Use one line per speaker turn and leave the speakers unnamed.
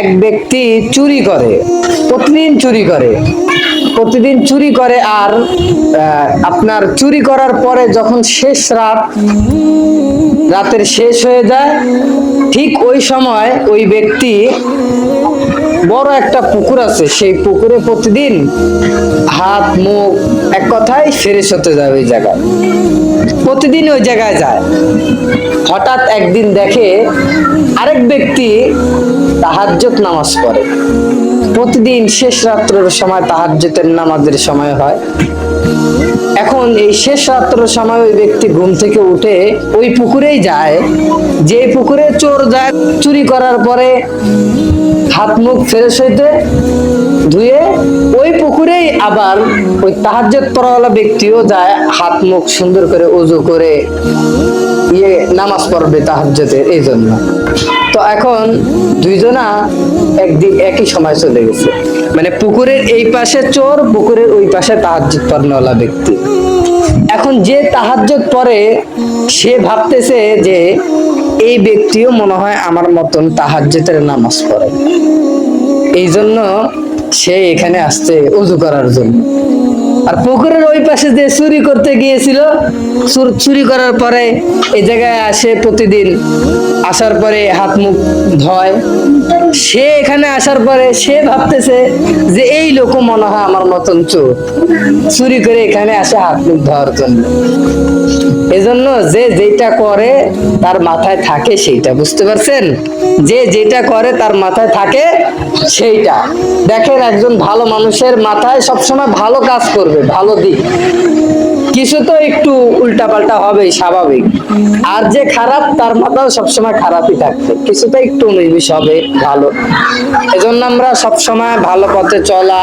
এক ব্যক্তি চুরি করে, প্রতিদিন চুরি করে। প্রতিদিন চুরি করে আর আপনার চুরি করার পরে যখন শেষ রাত, রাতের শেষ হয়ে যায়, ঠিক ওই সময় ওই ব্যক্তি বড় একটা পুকুর আছে, সেই পুকুরে প্রতিদিন হাত, মুখ এক কথায় ফ্রেশ হতে যায় ওই জায়গায়। প্রতিদিন ওই জায়গায় যায়। হঠাৎ একদিন দেখে আরেক ব্যক্তি তাহাজ্জত নামাজ পড়ে। প্রতিদিন শেষ রাত্রের সময় তাহাজ্জতের নামাজের সময় হয়। এখন এই শেষ রাত্রের সময় ওই ব্যক্তি ঘুম থেকে উঠে ওই পুকুরেই যায়। যে পুকুরে চোর যায়, চুরি করার পরে হাত মুখ ফ্রেশ হইতে ধুয়ে ওই পুকুরেই আবার ওই তাহাজ্জত পড়াওয়ালা ব্যক্তিও যায় হাত মুখ সুন্দর করে উজু করে ইয়ে নামাজ পড়বে তাহাজ্জতের এই জন্য তো এখন দুইজনা একদিন একই সময় চলে গেছে। মানে পুকুরের এই পাশে চোর, পুকুরের ওই পাশে তাহাজ্জত পড়নেওয়ালা ব্যক্তি। এখন যে তাহাজ্জত পরে, সে ভাবতেছে যে এই ব্যক্তিও মনে হয় আমার মতন তাহাজ্জতের নামাজ পড়ে। এই জন্য সে এখানে আসছে উজু করার জন্য। আর পুকুরের ওই পাশে যে চুরি করতে গিয়েছিল, চুর- করার পরে এই জায়গায় আসে প্রতিদিন, আসার পরে হাত মুখ ধয়। সে এখানে আসার পরে সে ভাবতেছে যে এই লোক মনে হয় আমার মতন চোর। চুরি করে এখানে আসে হাত মুখ ধোয়ার জন্য। এজন্য যে যেটা করে, তার মাথায় থাকে সেইটা, বুঝতে পারছেন? যে যেটা করে, তার মাথায় থাকে সেইটা। দেখেন, একজন ভালো মানুষের মাথায় সবসময় ভালো কাজ করবে, ভালো দিক। কিছু তো একটু উল্টাপাল্টা হবেই, স্বাভাবিক। আর যে খারাপ, তার মাথাও সবসময় খারাপই থাকবে। কিছু তো একটু বিশ হবে, ভালো। এজন্য আমরা সবসময় ভালো পথে চলা